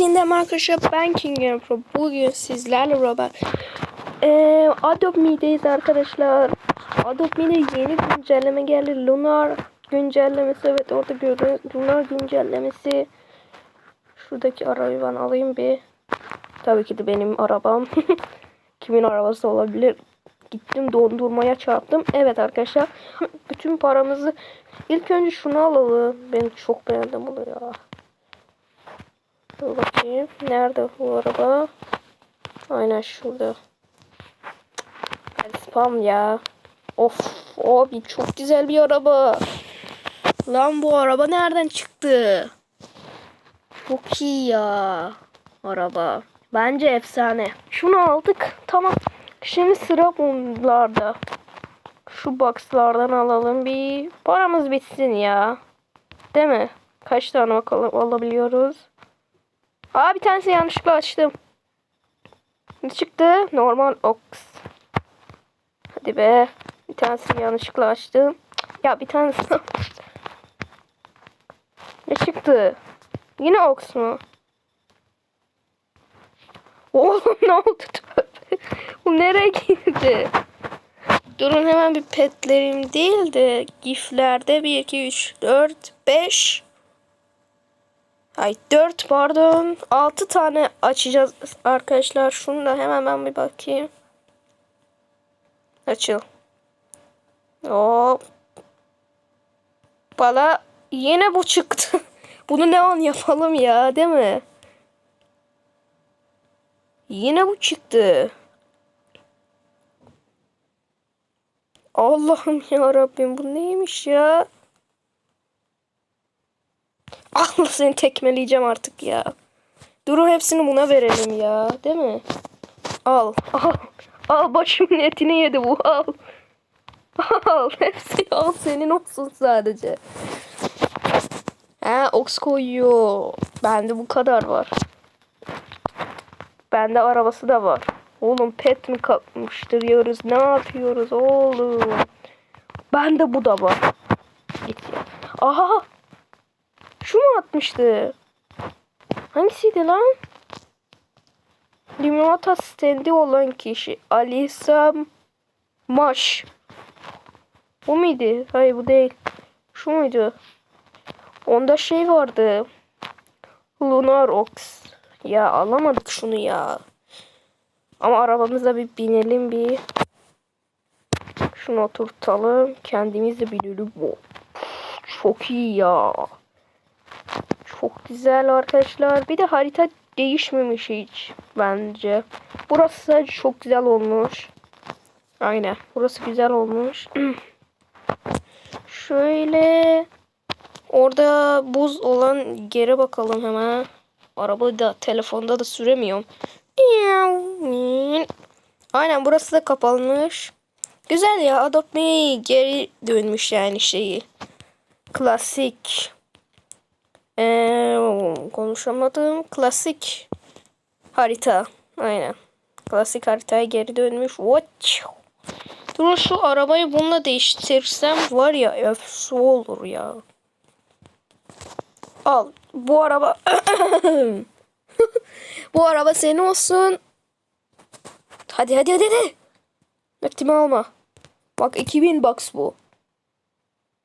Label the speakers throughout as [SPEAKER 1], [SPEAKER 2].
[SPEAKER 1] Şimdi arkadaşlar ben King Pro. Bugün sizlerle beraber ee, Adobe Me'deyiz arkadaşlar. Adobe Me'de yeni güncelleme geldi. Lunar güncellemesi. Evet orada görüyorum. Lunar güncellemesi. Şuradaki arabayı ben alayım bir. Tabii ki de benim arabam. Kimin arabası olabilir? Gittim dondurmaya çarptım. Evet arkadaşlar. Bütün paramızı ilk önce şunu alalım. Ben çok beğendim bunu ya. Dur bakayım. Nerede bu araba? Aynen şurada. Spam ya. Of abi çok güzel bir araba. Lan bu araba nereden çıktı? Çok iyi ya. Araba. Bence efsane. Şunu aldık. Tamam. Şimdi sıra bunlarda. Şu boxlardan alalım bir. Paramız bitsin ya. Değil mi? Kaç tane bakalım alabiliyoruz? Aa bir tanesi yanlışlıkla açtım. Ne çıktı? Normal ox. Hadi be. Bir tanesini yanlışlıkla açtım. Ya bir tanesi. ne çıktı? Yine ox mu? Oğlum ne oldu? Bu nereye girdi? Durun hemen bir petlerim değil de giflerde 1, 2, 3, 4, 5 Ay 4 pardon. 6 tane açacağız arkadaşlar. Şunu da hemen ben bir bakayım. Açıl. Hop. Bana yine bu çıktı. Bunu ne an yapalım ya değil mi? Yine bu çıktı. Allah'ım ya Rabbim bu neymiş ya? Allah seni tekmeleyeceğim artık ya. Durun hepsini buna verelim ya. Değil mi? Al. Al. Al başımın etini yedi bu. Al. Al. Hepsini al. Senin olsun sadece. Ha oks koyuyor. Bende bu kadar var. Bende arabası da var. Oğlum pet mi kapmıştırıyoruz? Ne yapıyoruz oğlum? Bende bu da var. Git ya. Aha. Şu mu atmıştı? Hangisiydi lan? Limonata stendi olan kişi. Alisa Maş. Bu muydu? Hayır bu değil. Şu muydu? Onda şey vardı. Lunar Ox. Ya alamadık şunu ya. Ama arabamıza bir binelim bir. Şunu oturtalım. Kendimiz de binelim. Çok iyi ya. Çok güzel arkadaşlar. Bir de harita değişmemiş hiç bence. Burası sadece çok güzel olmuş. Aynen. Burası güzel olmuş. Şöyle orada buz olan geri bakalım hemen. Arabayı da telefonda da süremiyorum. Aynen burası da kapanmış. Güzel ya Adobe geri dönmüş yani şeyi. Klasik. Ee, konuşamadım. Klasik harita. Aynen. Klasik haritaya geri dönmüş. Watch. Dur şu arabayı bununla değiştirsem var ya öfsu olur ya. Al. Bu araba Bu araba senin olsun. Hadi hadi hadi hadi. Vaktimi alma. Bak 2000 bucks bu.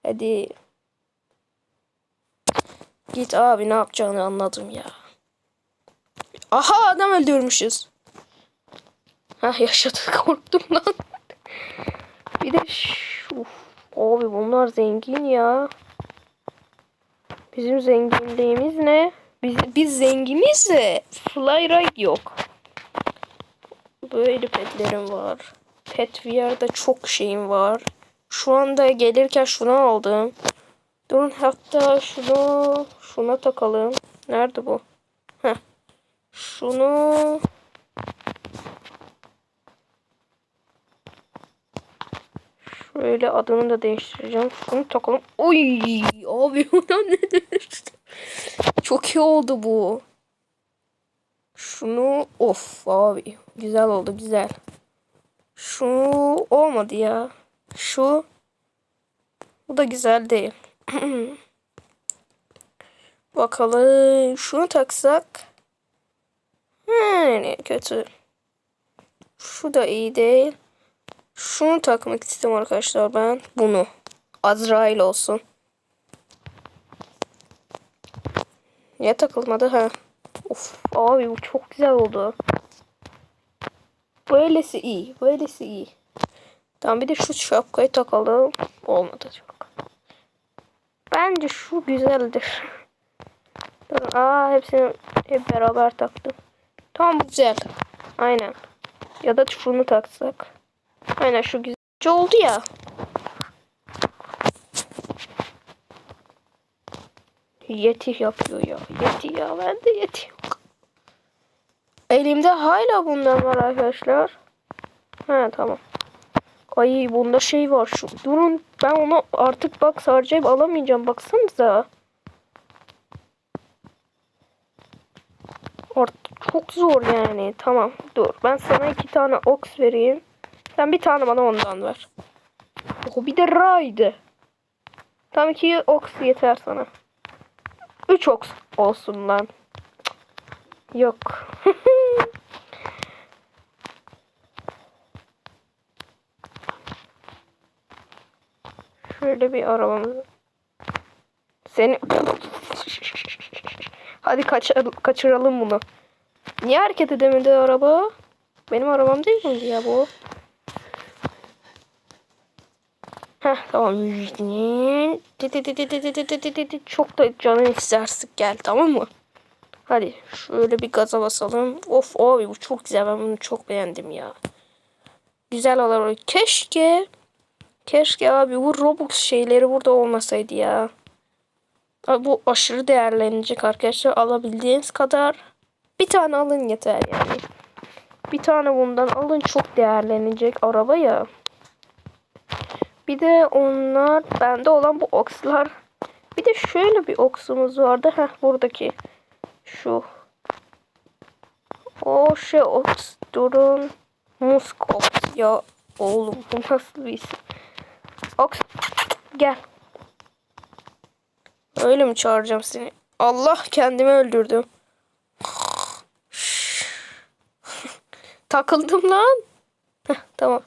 [SPEAKER 1] Hadi. Git abi ne yapacağını anladım ya. Aha adam öldürmüşüz. Ha yaşadık korktum lan. Bir de şu abi bunlar zengin ya. Bizim zenginliğimiz ne? Biz, biz zenginiz de Flyride yok. Böyle petlerim var. Pet VR'da çok şeyim var. Şu anda gelirken şunu aldım. Durun hatta şunu şuna takalım. Nerede bu? Heh. Şunu Şöyle adını da değiştireceğim. Şunu takalım. Oy abi ondan ne düştü? Çok iyi oldu bu. Şunu of abi güzel oldu güzel. Şu olmadı ya. Şu bu da güzel değil. Bakalım şunu taksak. Yani kötü. Şu da iyi değil. Şunu takmak istiyorum arkadaşlar ben. Bunu. Azrail olsun. Niye takılmadı ha? Of abi bu çok güzel oldu. Böylesi iyi. Böylesi iyi. Tamam bir de şu şapkayı takalım. Olmadı çok. Bence şu güzeldir. Aa hepsini hep beraber taktım. Tamam bu güzel. Aynen. Ya da şunu taksak. Aynen şu güzel oldu ya. Yeti yapıyor ya. Yeti ya. Bende yeti yok. Elimde hala bundan var arkadaşlar. Ha tamam. Ay bunda şey var şu. Durun ben onu artık bak harcayıp alamayacağım. Baksanıza. Artık çok zor yani. Tamam dur. Ben sana iki tane ox vereyim. Sen bir tane bana ondan ver. O bir de raydı. Tam iki ox yeter sana. Üç ox olsun lan. Yok. Şöyle bir arabamız. Seni... Hadi kaçır, kaçıralım bunu. Niye hareket edemedi araba? Benim arabam değil miydi ya bu? Heh tamam. Çok da canın istersin gel tamam mı? Hadi şöyle bir gaza basalım. Of abi bu çok güzel ben bunu çok beğendim ya. Güzel olur. Keşke Keşke abi bu Robux şeyleri burada olmasaydı ya. Abi bu aşırı değerlenecek arkadaşlar. Alabildiğiniz kadar bir tane alın yeter yani. Bir tane bundan alın çok değerlenecek araba ya. Bir de onlar bende olan bu okslar. Bir de şöyle bir oksumuz vardı. Heh buradaki. Şu. O şey oks durun. Musk oks. Ya oğlum bu nasıl bir isim? Oks gel. Öyle mi çağıracağım seni? Allah kendimi öldürdüm. Takıldım lan. Tamam.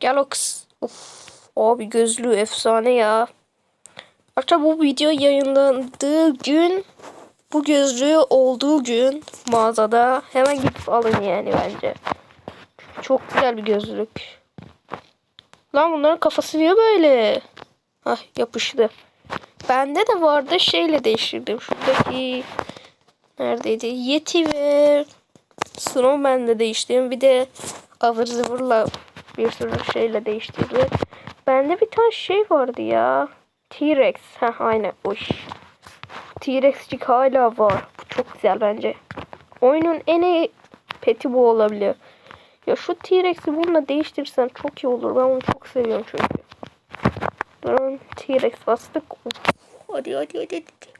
[SPEAKER 1] Gel Oks. Of. Abi gözlüğü efsane ya. Hatta bu video yayınlandığı gün bu gözlüğü olduğu gün mağazada hemen gidip alın yani bence. Çok güzel bir gözlük. Lan bunların kafası niye böyle? Hah yapıştı. Bende de vardı şeyle değiştirdim. Şuradaki neredeydi? Yeti ve Snowman'le değiştirdim. Bir de avır zıvırla bir sürü şeyle değiştirdim. Bende bir tane şey vardı ya. T-Rex. Ha aynen iş. T-Rex'cik hala var. Bu çok güzel bence. Oyunun en iyi peti bu olabilir. Ya şu T-Rex'i bununla değiştirsem çok iyi olur. Ben onu çok seviyorum çünkü. Durun T-Rex bastık. Hadi hadi hadi. hadi.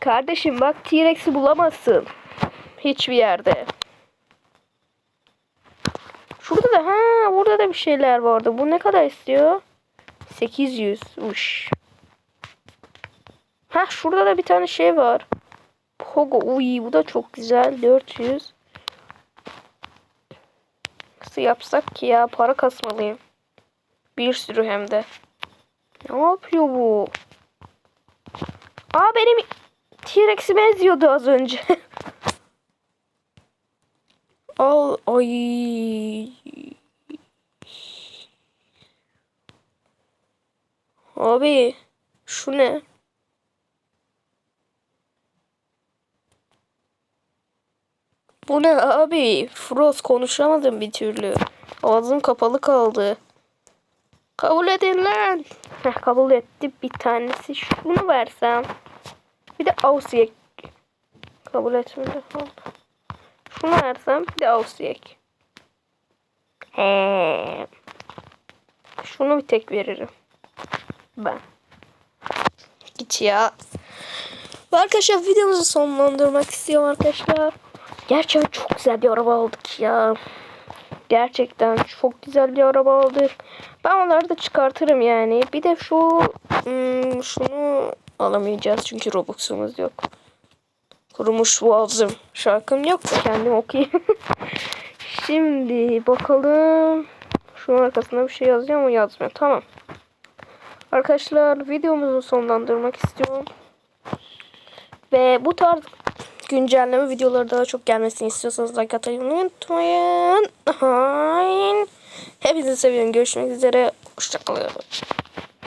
[SPEAKER 1] Kardeşim bak T-Rex'i bulamazsın. Hiçbir yerde. Şurada da ha burada da bir şeyler vardı. Bu ne kadar istiyor? 800. Uş. Ha şurada da bir tane şey var. Pogo. Uy bu da çok güzel. 400. Nasıl yapsak ki ya? Para kasmalıyım. Bir sürü hem de. Ne yapıyor bu? Aa benim T-Rex'ime eziyordu az önce. Al ay. Abi şu ne? Bu ne abi? Frost konuşamadım bir türlü. Ağzım kapalı kaldı. Kabul edin lan. Heh, kabul etti. Bir tanesi şunu versem. Bir de Aussie kabul etmedi. Şunu versem bir de Aussie He. Şunu bir tek veririm. Ben. Git ya. Arkadaşlar videomuzu sonlandırmak istiyorum arkadaşlar. Gerçekten çok güzel bir araba aldık ya. Gerçekten çok güzel bir araba aldık. Ben onları da çıkartırım yani. Bir de şu hmm, şunu alamayacağız çünkü Robux'umuz yok. Kurumuş boğazım. Şarkım yok da kendim okuyayım. Şimdi bakalım. Şunun arkasında bir şey yazıyor mu yazmıyor. Tamam. Arkadaşlar videomuzu sonlandırmak istiyorum. Ve bu tarz güncelleme videoları daha çok gelmesini istiyorsanız like atmayı unutmayın. Hepinizi seviyorum. Görüşmek üzere. Hoşçakalın.